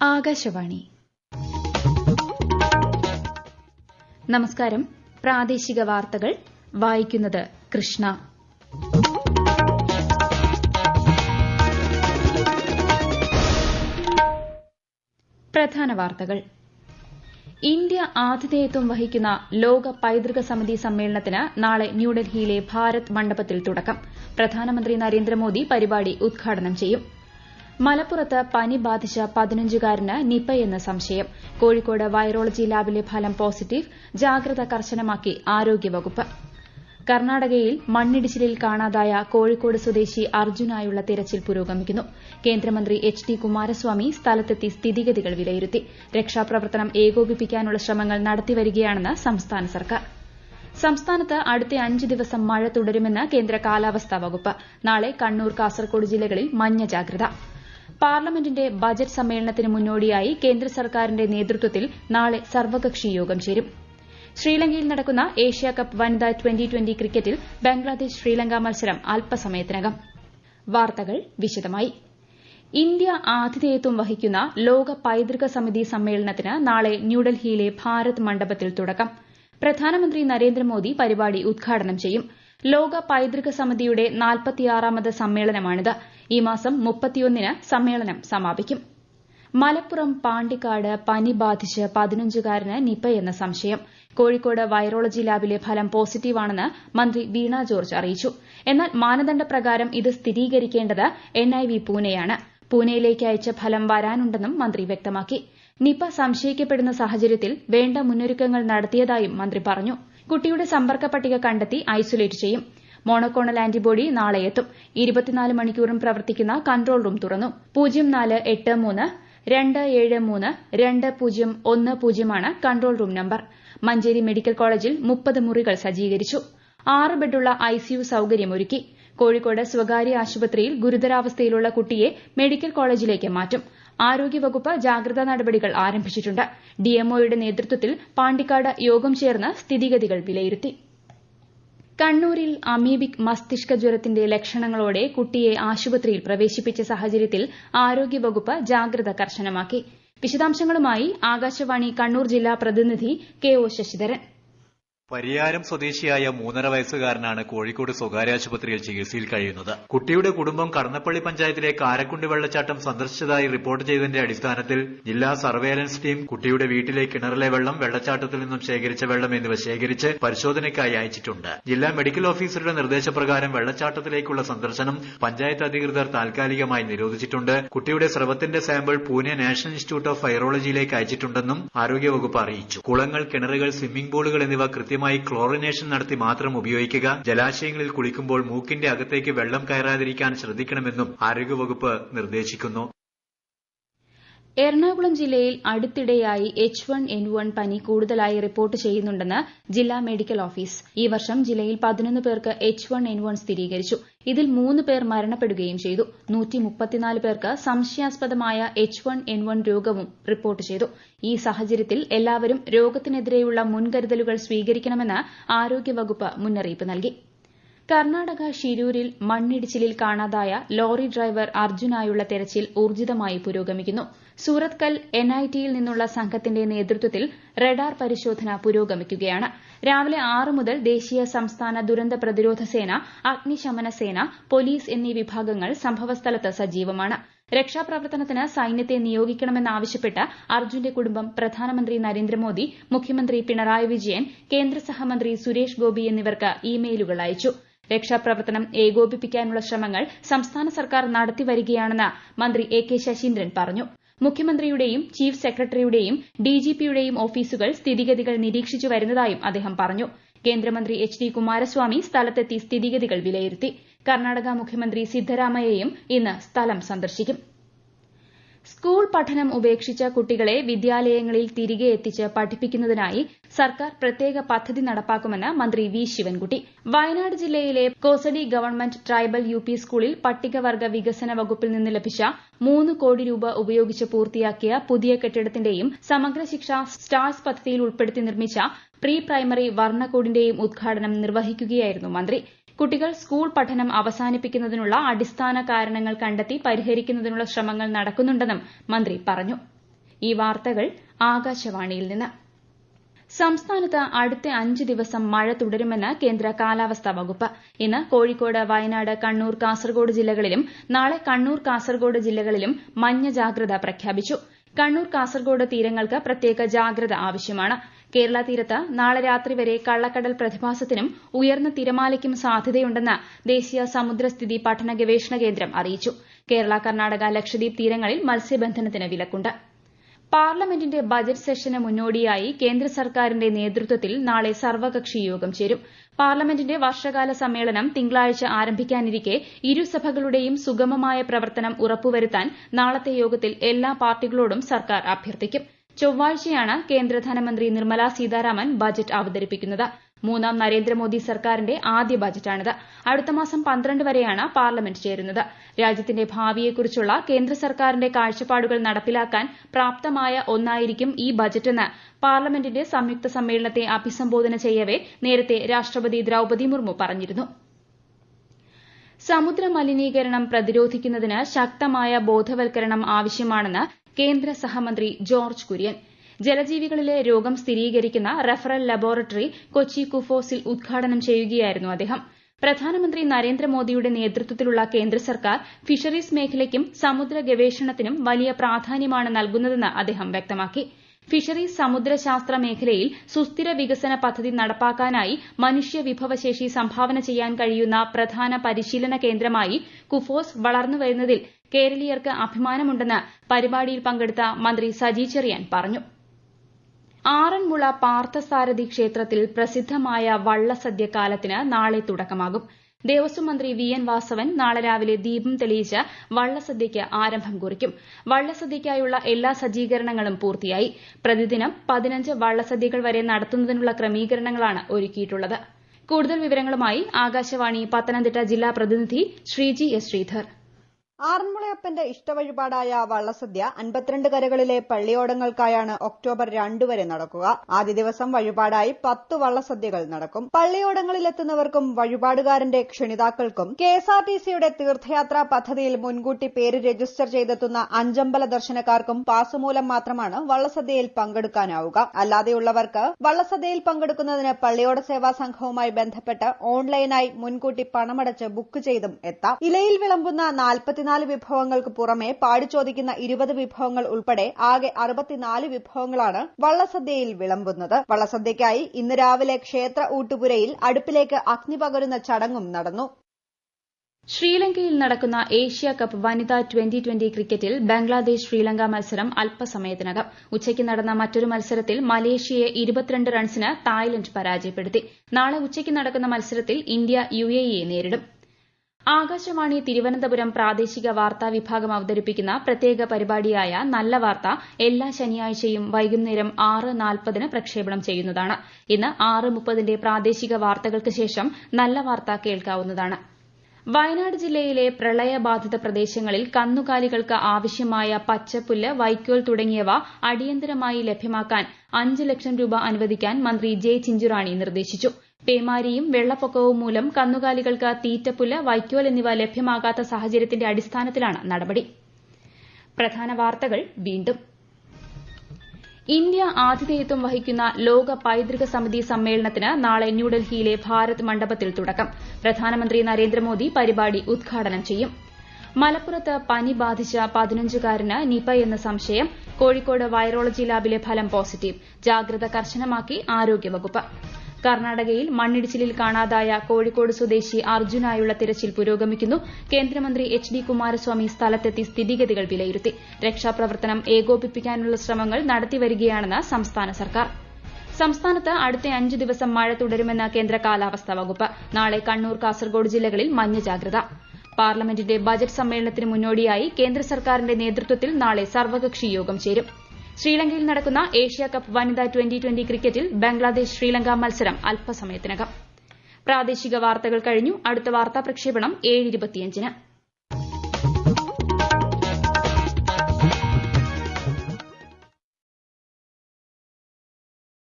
ആകാശവാണി. നമസ്കാരം. പ്രാദേശിക വാർത്തകൾ. വായിക്കുന്നത് കൃഷ്ണ. പ്രധാന വാർത്തകൾ. ഇന്ത്യ ആതിഥേയത്വം വഹിക്കുന്ന ലോക പൈതൃക സമിതി സമ്മേളനത്തിന് നാളെ ന്യൂഡൽഹിയിലെ ഭാരത് മണ്ഡപത്തിൽ തുടക്കം. പ്രധാനമന്ത്രി നരേന്ദ്രമോദി പരിപാടി ഉദ്ഘാടനം ചെയ്യും. മലപ്പുറത്ത് പനി ബാധിച്ച പതിനഞ്ചുകാരന് നിപയെന്ന് സംശയം. കോഴിക്കോട് വൈറോളജി ലാബിലെ ഫലം പോസിറ്റീവ്. ജാഗ്രത കർശനമാക്കി ആരോഗ്യവകുപ്പ്. കർണാടകയിൽ മണ്ണിടിച്ചിലിൽ കാണാതായ കോഴിക്കോട് സ്വദേശി അർജുനായുള്ള തിരച്ചിൽ പുരോഗമിക്കുന്നു. കേന്ദ്രമന്ത്രി എച്ച് ഡി കുമാരസ്വാമി സ്ഥലത്തെത്തി സ്ഥിതിഗതികൾ വിലയിരുത്തി. രക്ഷാപ്രവർത്തനം ഏകോപിപ്പിക്കാനുള്ള ശ്രമങ്ങൾ നടത്തിവരികയാണെന്ന് സംസ്ഥാന സർക്കാർ. സംസ്ഥാനത്ത് അടുത്ത അഞ്ച് ദിവസം മഴ തുടരുമെന്ന് കേന്ദ്ര കാലാവസ്ഥാ വകുപ്പ്. നാളെ കണ്ണൂർ കാസർകോട് ജില്ലകളിൽ മഞ്ഞ ജാഗ്രത. പാർലമെന്റിന്റെ ബജറ്റ് സമ്മേളനത്തിന് മുന്നോടിയായി കേന്ദ്ര സർക്കാരിന്റെ നേതൃത്വത്തിൽ നാളെ സർവകക്ഷി യോഗം ചേരും. ശ്രീലങ്കയിൽ നടക്കുന്ന ഏഷ്യ കപ്പ് വനിതാ ട്വന്റി ട്വന്റി ക്രിക്കറ്റിൽ ബംഗ്ലാദേശ് ശ്രീലങ്ക മത്സരം അല്പസമയത്തിനകം. വാർത്തകൾ വിശദമായി. ഇന്ത്യ ആതിഥേയത്വം വഹിക്കുന്ന ലോക പൈതൃക സമിതി സമ്മേളനത്തിന് നാളെ ന്യൂഡൽഹിയിലെ ഭാരത് മണ്ഡപത്തിൽ തുടക്കം. പ്രധാനമന്ത്രി നരേന്ദ്രമോദി പരിപാടി ഉദ്ഘാടനം ചെയ്യും. ലോക പൈതൃക സമിതിയുടെ നാൽപ്പത്തിയാറാമത് സമ്മേളനമാണിത്. ഈ മാസം മുപ്പത്തിയൊന്നിന് സമ്മേളനം സമാപിക്കും. മലപ്പുറം പാണ്ടിക്കാട് പനി ബാധിച്ച് പതിനഞ്ചുകാരന് നിപ്പയെന്ന സംശയം. കോഴിക്കോട് വൈറോളജി ലാബിലെ ഫലം പോസിറ്റീവാണെന്ന് മന്ത്രി വീണ ജോർജ് അറിയിച്ചു. എന്നാൽ മാനദണ്ഡപ്രകാരം ഇത് സ്ഥിരീകരിക്കേണ്ടത് എൻഐവി പൂനെയാണ്. പൂനെയിലേക്ക് അയച്ച ഫലം വരാനുണ്ടെന്നും മന്ത്രി വ്യക്തമാക്കി. നിപ സംശയിക്കപ്പെടുന്ന സാഹചര്യത്തിൽ വേണ്ട മുന്നൊരുക്കങ്ങൾ നടത്തിയതായും മന്ത്രി പറഞ്ഞു. കുട്ടിയുടെ സമ്പർക്ക പട്ടിക കണ്ടെത്തി ഐസൊലേറ്റ് ചെയ്യും. മോണോക്ലോണൽ ആന്റിബോഡി നാളെ എത്തും. മണിക്കൂറും പ്രവർത്തിക്കുന്ന കൺട്രോൾ റൂം തുറന്നു. പൂജ്യമാണ് control room number Manjeri medical കോളേജിൽ മുറികൾ സജ്ജീകരിച്ചു. ആറ് ബെഡുള്ള ഐസിയു സൌകര്യമൊരുക്കി കോഴിക്കോട് സ്വകാര്യ ആശുപത്രിയിൽ ഗുരുതരാവസ്ഥയിലുള്ള കുട്ടിയെ മെഡിക്കൽ കോളേജിലേക്ക് മാറ്റും. ആരോഗ്യവകുപ്പ് ജാഗ്രതാ നടപടികൾ ആരംഭിച്ചിട്ടുണ്ട്. ഡിഎംഒയുടെ നേതൃത്വത്തിൽ പാണ്ടിക്കാട് യോഗം ചേർന്ന് സ്ഥിതിഗതികൾ വിലയിരുത്തി. കണ്ണൂരിൽ അമീബിക് മസ്തിഷ്ക ജ്വരത്തിന്റെ ലക്ഷണങ്ങളോടെ കുട്ടിയെ ആശുപത്രിയിൽ പ്രവേശിപ്പിച്ച സാഹചര്യത്തിൽ ആരോഗ്യവകുപ്പ് ജാഗ്രത കർശനമാക്കി. വിശദാംശങ്ങളുമായി ആകാശവാണി കണ്ണൂർ ജില്ലാ പ്രതിനിധി കെ ഒ ശശിധരൻ. പരിയാരം സ്വദേശിയായ മൂന്നര വയസ്സുകാരനാണ് കോഴിക്കോട് സ്വകാര്യ ആശുപത്രിയിൽ ചികിത്സയിൽ കഴിയുന്നത്. കുട്ടിയുടെ കുടുംബം കടന്നപ്പള്ളി പഞ്ചായത്തിലെ കാരക്കുണ്ട് വെള്ളച്ചാട്ടം സന്ദർശിച്ചതായി റിപ്പോർട്ട് ചെയ്തതിന്റെ അടിസ്ഥാനത്തിൽ ജില്ലാ സർവേലൻസ് ടീം കുട്ടിയുടെ വീട്ടിലെ കിണറിലെ വെള്ളം വെള്ളച്ചാട്ടത്തിൽ നിന്നും ശേഖരിച്ച വെള്ളം എന്നിവ ശേഖരിച്ച് പരിശോധനയ്ക്കായി അയച്ചിട്ടുണ്ട്. ജില്ലാ മെഡിക്കൽ ഓഫീസറുടെ നിർദ്ദേശപ്രകാരം വെള്ളച്ചാട്ടത്തിലേക്കുള്ള സന്ദർശനം പഞ്ചായത്ത് അധികൃതർ താൽക്കാലികമായി നിരോധിച്ചിട്ടുണ്ട്. കുട്ടിയുടെ സ്രവത്തിന്റെ sample Pune national institute of വൈറോളജിയിലേക്ക് അയച്ചിട്ടുണ്ടെന്നും ആരോഗ്യവകുപ്പ് അറിയിച്ചു. കുളങ്ങൾ കിണറുകൾ സ്വിമ്മിംഗ് പൂളുകൾ എന്നിവ കൃത്യം കൃത്യമായി ക്ലോറിനേഷൻ നടത്തി മാത്രം ഉപയോഗിക്കുക. ജലാശയങ്ങളിൽ കുളിക്കുമ്പോൾ മൂക്കിന്റെ അകത്തേക്ക് വെള്ളം കയറാതിരിക്കാൻ ശ്രദ്ധിക്കണമെന്നും ആരോഗ്യവകുപ്പ് നിർദ്ദേശിക്കുന്നു. എറണാകുളം ജില്ലയിൽ അടുത്തിടെയായി എച്ച് വൺ എൻ വൺ പനി കൂടുതലായി റിപ്പോർട്ട് ചെയ്യുന്നുണ്ടെന്ന് ജില്ലാ മെഡിക്കൽ ഓഫീസ്. ഈ വർഷം ജില്ലയിൽ പതിനൊന്ന് പേർക്ക് എച്ച് വൺ എൻ വൺ സ്ഥിരീകരിച്ചു. ഇതിൽ മൂന്ന് പേർ മരണപ്പെടുകയും ചെയ്തു. പേർക്ക് സംശയാസ്പദമായ എച്ച് വൺ എൻ വൺ രോഗവും റിപ്പോർട്ട് ചെയ്തു. ഈ സാഹചര്യത്തിൽ എല്ലാവരും രോഗത്തിനെതിരെയുള്ള മുൻകരുതലുകൾ സ്വീകരിക്കണമെന്ന് ആരോഗ്യവകുപ്പ് മുന്നറിയിപ്പ് നൽകി. കർണാടക ഷിരൂരിൽ മണ്ണിടിച്ചിലിൽ കാണാതായ ലോറി ഡ്രൈവർ അർജുനായുള്ള തെരച്ചിൽ ഊർജിതമായി പുരോഗമിക്കുന്നു. സൂറത്കൽ എൻഐടിയിൽ നിന്നുള്ള സംഘത്തിന്റെ നേതൃത്വത്തിൽ റഡാർ പരിശോധന പുരോഗമിക്കുകയാണ്. രാവിലെ ആറ് മുതൽ ദേശീയ സംസ്ഥാന ദുരന്ത പ്രതിരോധ സേന അഗ്നിശമന സേന പോലീസ് എന്നീ വിഭാഗങ്ങൾ സംഭവസ്ഥലത്ത് സജീവമാണ്. രക്ഷാപ്രവർത്തനത്തിന് സൈന്യത്തെ നിയോഗിക്കണമെന്നാവശ്യപ്പെട്ട് അർജുന്റെ കുടുംബം പ്രധാനമന്ത്രി നരേന്ദ്രമോദി മുഖ്യമന്ത്രി പിണറായി വിജയൻ കേന്ദ്ര സഹമന്ത്രി സുരേഷ് ഗോപി എന്നിവർക്ക് ഇമെയിലുകൾ അയച്ചു. രക്ഷാപ്രവർത്തനം ഏകോപിപ്പിക്കാനുള്ള ശ്രമങ്ങൾ സംസ്ഥാന സർക്കാർ നടത്തിവരികയാണെന്ന് മന്ത്രി എ കെ ശശീന്ദ്രൻ പറഞ്ഞു. മുഖ്യമന്ത്രിയുടെയും ചീഫ് സെക്രട്ടറിയുടെയും ഡിജിപിയുടെയും ഓഫീസുകൾ സ്ഥിതിഗതികൾ നിരീക്ഷിച്ചു വരുന്നതായും അദ്ദേഹം പറഞ്ഞു. കേന്ദ്രമന്ത്രി എച്ച് ഡി കുമാരസ്വാമി സ്ഥലത്തെത്തി സ്ഥിതിഗതികൾ വിലയിരുത്തി. കർണാടക മുഖ്യമന്ത്രി സിദ്ധരാമയ്യയും ഇന്ന് സ്ഥലം സന്ദർശിക്കും. സ്കൂൾ പഠനം ഉപേക്ഷിച്ച കുട്ടികളെ വിദ്യാലയങ്ങളിൽ തിരികെ എത്തിച്ച് പഠിപ്പിക്കുന്നതിനായി സർക്കാർ പ്രത്യേക പദ്ധതി നടപ്പാക്കുമെന്ന് മന്ത്രി വി ശിവൻകുട്ടി. വയനാട് ജില്ലയിലെ കോസടി ഗവൺമെന്റ് ട്രൈബൽ യു പി സ്കൂളിൽ പട്ടികവർഗ വികസന വകുപ്പിൽ നിന്ന് ലഭിച്ച മൂന്ന് കോടി രൂപ ഉപയോഗിച്ച് പൂർത്തിയാക്കിയ പുതിയ കെട്ടിടത്തിന്റെയും സമഗ്ര ശിക്ഷ സ്റ്റാർസ് പദ്ധതിയിൽ ഉൾപ്പെടുത്തി നിർമ്മിച്ച പ്രീ പ്രൈമറി വർണക്കോടിന്റെയും ഉദ്ഘാടനം നിർവഹിക്കുകയായിരുന്നു മന്ത്രി. കുട്ടികൾ സ്കൂൾ പഠനം അവസാനിപ്പിക്കുന്നതിനുള്ള അടിസ്ഥാന കാരണങ്ങൾ കണ്ടെത്തി പരിഹരിക്കുന്നതിനുള്ള ശ്രമങ്ങൾ നടക്കുന്നുണ്ടെന്നും മന്ത്രി പറഞ്ഞു. സംസ്ഥാനത്ത് അടുത്ത അഞ്ച് ദിവസം മഴ തുടരുമെന്ന് കേന്ദ്ര കാലാവസ്ഥാ വകുപ്പ്. ഇന്ന് കോഴിക്കോട് വയനാട് കണ്ണൂർ കാസർഗോഡ് ജില്ലകളിലും നാളെ കണ്ണൂർ കാസർഗോഡ് ജില്ലകളിലും മഞ്ഞ ജാഗ്രത പ്രഖ്യാപിച്ചു. കണ്ണൂർ കാസർഗോഡ് തീരങ്ങൾക്ക് പ്രത്യേക ജാഗ്രത ആവശ്യമാണ്. കേരള തീരത്ത് നാളെ രാത്രി വരെ കള്ളക്കടൽ പ്രതിഭാസത്തിനും ഉയർന്ന തിരമാലയ്ക്കും സാധ്യതയുണ്ടെന്ന് ദേശീയ സമുദ്രസ്ഥിതി പഠന ഗവേഷണ കേന്ദ്രം അറിയിച്ചു. കേരള കർണാടക ലക്ഷദ്വീപ് തീരങ്ങളിൽ മത്സ്യബന്ധനത്തിന് വിലക്കുണ്ട്. പാർലമെന്റിന്റെ ബജറ്റ് സെഷന് മുന്നോടിയായി കേന്ദ്ര സർക്കാരിന്റെ നേതൃത്വത്തിൽ നാളെ സർവകക്ഷി യോഗം ചേരും. പാർലമെന്റിന്റെ വർഷകാല സമ്മേളനം തിങ്കളാഴ്ച ആരംഭിക്കാനിരിക്കെ ഇരുസഭകളുടെയും സുഗമമായ പ്രവർത്തനം ഉറപ്പുവരുത്താൻ നാളത്തെ യോഗത്തിൽ എല്ലാ പാർട്ടികളോടും സർക്കാർ അഭ്യർത്ഥിക്കും. ചൊവ്വാഴ്ചയാണ് കേന്ദ്ര ധനമന്ത്രി നിർമ്മല സീതാരാമൻ ബജറ്റ് അവതരിപ്പിക്കുന്നത്. മൂന്നാം നരേന്ദ്രമോദി സർക്കാരിന്റെ ആദ്യ ബജറ്റാണിത്. അടുത്ത മാസം പന്ത്രണ്ട് വരെയാണ് പാർലമെന്റ് ചേരുന്നത്. രാജ്യത്തിന്റെ ഭാവിയെക്കുറിച്ചുള്ള കേന്ദ്ര സർക്കാരിന്റെ കാഴ്ചപ്പാടുകൾ നടപ്പിലാക്കാൻ പ്രാപ്തമായ ഒന്നായിരിക്കും ഈ ബജറ്റെന്ന് പാർലമെന്റിന്റെ സംയുക്ത സമ്മേളനത്തെ അഭിസംബോധന ചെയ്യവെ നേരത്തെ രാഷ്ട്രപതി ദ്രൌപദി മുർമു പറഞ്ഞിരുന്നു. സമുദ്ര മലിനീകരണം പ്രതിരോധിക്കുന്നതിന് ശക്തമായ ബോധവൽക്കരണം ആവശ്യമാണെന്ന് കേന്ദ്ര സഹമന്ത്രി ജോർജ് കുര്യൻ. ജലജീവികളിലെ രോഗം സ്ഥിരീകരിക്കുന്ന റഫറൽ ലബോറട്ടറി കൊച്ചി കുഫോസിൽ ഉദ്ഘാടനം ചെയ്യുകയായിരുന്നു അദ്ദേഹം. പ്രധാനമന്ത്രി നരേന്ദ്രമോദിയുടെ നേതൃത്വത്തിലുള്ള കേന്ദ്ര സർക്കാർ ഫിഷറീസ് മേഖലയ്ക്കും സമുദ്ര ഗവേഷണത്തിനും വലിയ പ്രാധാന്യമാണ് നൽകുന്നതെന്ന് അദ്ദേഹം വ്യക്തമാക്കി. ഫിഷറീസ് സമുദ്രശാസ്ത്ര മേഖലയിൽ സുസ്ഥിര വികസന പദ്ധതി നടപ്പാക്കാനായി മനുഷ്യ വിഭവശേഷി സംഭാവന ചെയ്യാൻ കഴിയുന്ന പ്രധാന പരിശീലന കേന്ദ്രമായി കുഫോസ് വളർന്നു വളർന്നുവരുന്നതിൽ കേരളീയർക്ക് അഭിമാനമുണ്ടെന്ന് പരിപാടിയിൽ പങ്കെടുത്ത മന്ത്രി സജി ചെറിയാൻ പറഞ്ഞു. ആറന്മുള പാർത്ഥസാരഥി ക്ഷേത്രത്തിൽ പ്രസിദ്ധമായ വള്ളസദ്യ കാലത്തിന് നാളെ തുടക്കമാകും. ദേവസ്വം മന്ത്രി വി എൻ വാസവൻ നാളെ രാവിലെ ദീപം തെളിയിച്ച് വള്ളസദ്യയ്ക്ക് ആരംഭം കുറിക്കും. വള്ളസദ്യയ്ക്കായുള്ള എല്ലാ സജ്ജീകരണങ്ങളും പൂർത്തിയായി. പ്രതിദിനം പതിനഞ്ച് വള്ളസദ്യകൾ വരെ നടത്തുന്നതിനുള്ള ക്രമീകരണങ്ങളാണ് ഒരുക്കിയിട്ടുള്ളത്. കൂടുതൽ വിവരങ്ങളുമായി ആകാശവാണി പത്തനംതിട്ട ജില്ലാ പ്രതിനിധി ശ്രീജി എസ് ശ്രീധർ. ആറന്മുളയപ്പന്റെ ഇഷ്ടവഴിപാടായ വള്ളസദ്യ അൻപത്തിരണ്ട് കരകളിലെ പള്ളിയോടങ്ങൾക്കായാണ് ഒക്ടോബർ രണ്ടു വരെ നടക്കുക. ആദ്യ ദിവസം വഴിപാടായി പത്ത് വള്ളസദ്യകൾ നടക്കും. പള്ളിയോടങ്ങളിലെത്തുന്നവർക്കും വഴിപാടുകാരന്റെ ക്ഷണിതാക്കൾക്കും കെ എസ് ആർ ടി സിയുടെ തീർത്ഥയാത്രാ പദ്ധതിയിൽ മുൻകൂട്ടി പേര് രജിസ്റ്റർ ചെയ്തെത്തുന്ന അഞ്ചമ്പല ദർശനക്കാർക്കും പാസുമൂലം മാത്രമാണ് വള്ളസദ്യയിൽ പങ്കെടുക്കാനാവുക. അല്ലാതെയുള്ളവർക്ക് വള്ളസദ്യയിൽ പങ്കെടുക്കുന്നതിന് പള്ളിയോട സേവാ സംഘവുമായി ബന്ധപ്പെട്ട് ഓൺലൈനായി മുൻകൂട്ടി പണമടച്ച് ബുക്ക് ചെയ്തും എത്താം. ഇലയിൽ വിളമ്പുന്ന നാൽപ്പത്തി നാല് വിഭവങ്ങൾക്ക് പുറമെ പാടി ചോദിക്കുന്ന ഇരുപത് വിഭവങ്ങൾ ഉൾപ്പെടെ ആകെ അറുപത്തിനാല് വിഭവങ്ങളാണ് വള്ളസദ്യയിൽ വിളമ്പുന്നത്. വള്ളസദ്യയ്ക്കായി ഇന്ന് രാവിലെ ക്ഷേത്ര ഊട്ടുപുരയിൽ അടുപ്പിലേക്ക് അഗ്നി പകരുന്ന ചടങ്ങും നടന്നു. ശ്രീലങ്കയിൽ നടക്കുന്ന ഏഷ്യ കപ്പ് വനിതാ ട്വന്റി ട്വന്റി ക്രിക്കറ്റിൽ ബംഗ്ലാദേശ് ശ്രീലങ്ക മത്സരം അല്പസമയത്തിനകം. ഉച്ചയ്ക്ക് നടന്ന മറ്റൊരു മത്സരത്തിൽ മലേഷ്യയെ ഇരുപത്തിരണ്ട് റൺസിന് തായ്ലന്റ് പരാജയപ്പെടുത്തി. നാളെ ഉച്ചയ്ക്ക് നടക്കുന്ന മത്സരത്തിൽ ഇന്ത്യ യുഎഇയെ നേരിടും. ആകാശവാണി തിരുവനന്തപുരം പ്രാദേശിക വാർത്താ വിഭാഗം അവതരിപ്പിക്കുന്ന പ്രത്യേക പരിപാടിയായ നല്ല വാർത്ത എല്ലാ ശനിയാഴ്ചയും വൈകുന്നേരം ഇന്ന് പ്രാദേശിക വാർത്തകൾക്ക് ശേഷം നല്ല വാർത്ത കേൾക്കാവുന്നതാണ്. വയനാട് ജില്ലയിലെ പ്രളയബാധിത പ്രദേശങ്ങളിൽ കന്നുകാലികൾക്ക് ആവശ്യമായ പച്ചപ്പുല്ല് വൈക്കോൽ തുടങ്ങിയവ അടിയന്തരമായി ലഭ്യമാക്കാൻ അഞ്ച് ലക്ഷം രൂപ അനുവദിക്കാൻ മന്ത്രി ജെ ചിഞ്ചുറാണി നിർദ്ദേശിച്ചു. പേമാരിയും വെള്ളപ്പൊക്കവും മൂലം കന്നുകാലികൾക്ക് തീറ്റപ്പുല്ല് വൈക്കോൽ എന്നിവ ലഭ്യമാകാത്ത സാഹചര്യത്തിന്റെ അടിസ്ഥാനത്തിലാണ് നടപടി. ഇന്ത്യ ആതിഥേയത്വം വഹിക്കുന്ന ലോക പൈതൃക സമിതി സമ്മേളനത്തിന് നാളെ ന്യൂഡൽഹിയിലെ ഭാരത് മണ്ഡപത്തിൽ തുടക്കം. പ്രധാനമന്ത്രി നരേന്ദ്രമോദി പരിപാടി ഉദ്ഘാടനം ചെയ്യും. മലപ്പുറത്ത് പനി ബാധിച്ച പതിനഞ്ചുകാരന് എന്ന സംശയം. കോഴിക്കോട് വൈറോളജി ലാബിലെ ഫലം പോസിറ്റീവ്. ജാഗ്രത കർശനമാക്കി ആരോഗ്യവകുപ്പ്. കർണാടകയിൽ മണ്ണിടിച്ചിലിൽ കാണാതായ കോഴിക്കോട് സ്വദേശി അർജുനായുള്ള തിരച്ചിൽ പുരോഗമിക്കുന്നു. കേന്ദ്രമന്ത്രി എച്ച് ഡി കുമാരസ്വാമി സ്ഥലത്തെത്തി സ്ഥിതിഗതികൾ വിലയിരുത്തി. രക്ഷാപ്രവർത്തനം ഏകോപിപ്പിക്കാനുള്ള ശ്രമങ്ങൾ നടത്തിവരികയാണെന്ന് സംസ്ഥാന സർക്കാർ. സംസ്ഥാനത്ത് അടുത്ത അഞ്ച് ദിവസം മഴ തുടരുമെന്ന് കേന്ദ്ര കാലാവസ്ഥാ വകുപ്പ്. നാളെ കണ്ണൂർ കാസർഗോഡ് ജില്ലകളിൽ മഞ്ഞ ജാഗ്രത. പാർലമെന്റിന്റെ ബജറ്റ് സമ്മേളനത്തിന് മുന്നോടിയായി കേന്ദ്ര സർക്കാരിന്റെ നേതൃത്വത്തിൽ നാളെ സർവകക്ഷി യോഗം ചേരും. ശ്രീലങ്കയിൽ നടക്കുന്ന ഏഷ്യ കപ്പ് വനിതാ ട്വന്റി ട്വന്റി ക്രിക്കറ്റിൽ ബംഗ്ലാദേശ് ശ്രീലങ്ക മത്സരം അല്പസമയത്തിനകം.